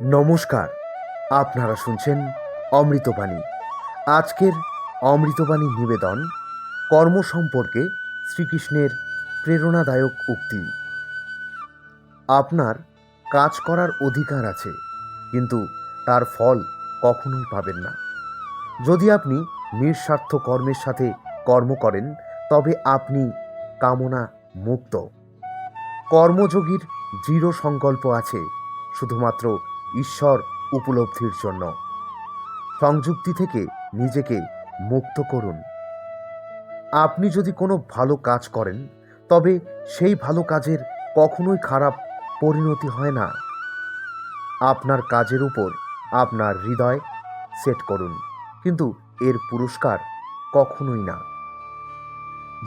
নমস্কার, আপনারা শুনছেন অমৃতবাণী। আজকের অমৃতবাণী নিবেদন কর্ম সম্পর্কে শ্রীকৃষ্ণের প্রেরণাদায়ক উক্তি। আপনার কাজ করার অধিকার আছে, কিন্তু তার ফল কখনোই পাবেন না। যদি আপনি নিঃস্বার্থ কর্মের সাথে কর্ম করেন, তবে আপনি কামনা মুক্ত। কর্মযোগীর দৃঢ় সংকল্প আছে, শুধুমাত্র ঈশ্বর উপলব্ধির জন্য। সংযুক্তি থেকে নিজেকে মুক্ত করুন। আপনি যদি কোনো ভালো কাজ করেন, তবে সেই ভালো কাজের কখনোই খারাপ পরিণতি হয় না। আপনার কাজের উপর আপনার হৃদয় সেট করুন, কিন্তু এর পুরস্কার কখনোই না।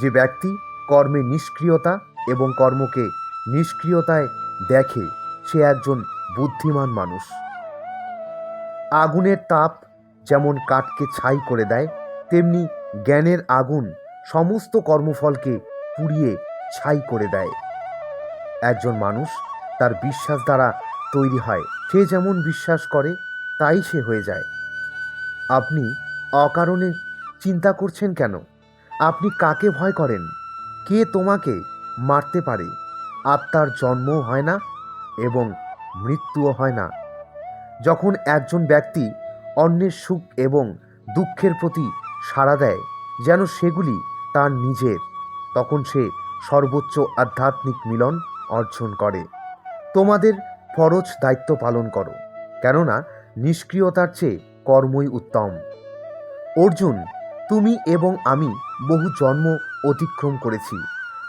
যে ব্যক্তি কর্মে নিষ্ক্রিয়তা এবং কর্মকে নিষ্ক্রিয়তায় দেখে, সে একজন বুদ্ধিমান মানুষ। আগুনের তাপ যেমন কাঠকে ছাই করে দেয়, তেমনি জ্ঞানের আগুন সমস্ত কর্মফলকে পুড়িয়ে ছাই করে দেয়। একজন মানুষ তার বিশ্বাস দ্বারা তৈরি হয়, সে যেমন বিশ্বাস করে, তাই সে হয়ে যায়। আপনি অকারণে চিন্তা করছেন কেন? আপনি কাকে ভয় করেন? কে তোমাকে মারতে পারে? আত্মার জন্মও হয় না এবং মৃত্যুও হয় না। যখন একজন ব্যক্তি অন্যের সুখ এবং দুঃখের প্রতি সাড়া দেয়, যেন সেগুলি তার নিজের, তখন সে সর্বোচ্চ আধ্যাত্মিক মিলন অর্জন করে। তোমাদের ফরজ দায়িত্ব পালন করো, কেননা নিষ্ক্রিয়তার চেয়ে কর্মই উত্তম। অর্জুন, তুমি এবং আমি বহু জন্ম অতিক্রম করেছি।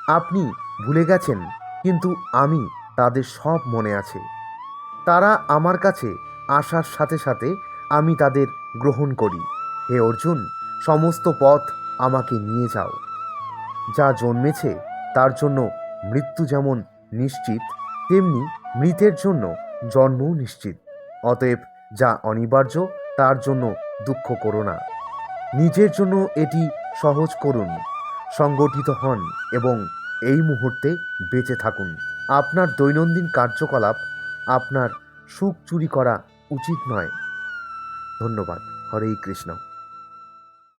আপনি ভুলে গেছেন, কিন্তু আমি তাদের সব মনে আছে। তারা আমার কাছে আসার সাথে সাথে আমি তাদের গ্রহণ করি। হে অর্জুন, সমস্ত পথ আমাকে নিয়ে যাও। যা জন্মেছে তার জন্য মৃত্যু যেমন নিশ্চিত, তেমনি মৃতের জন্য জন্মও নিশ্চিত। অতএব যা অনিবার্য, তার জন্য দুঃখ করো না। নিজের জন্য এটি সহজ করুন, সংগঠিত হন এবং এই মুহূর্তে বেঁচে থাকুন। আপনার দৈনন্দিন কার্যকলাপ আপনার সুখ চুরি করা উচিত নয়। ধন্যবাদ। হরেই কৃষ্ণ।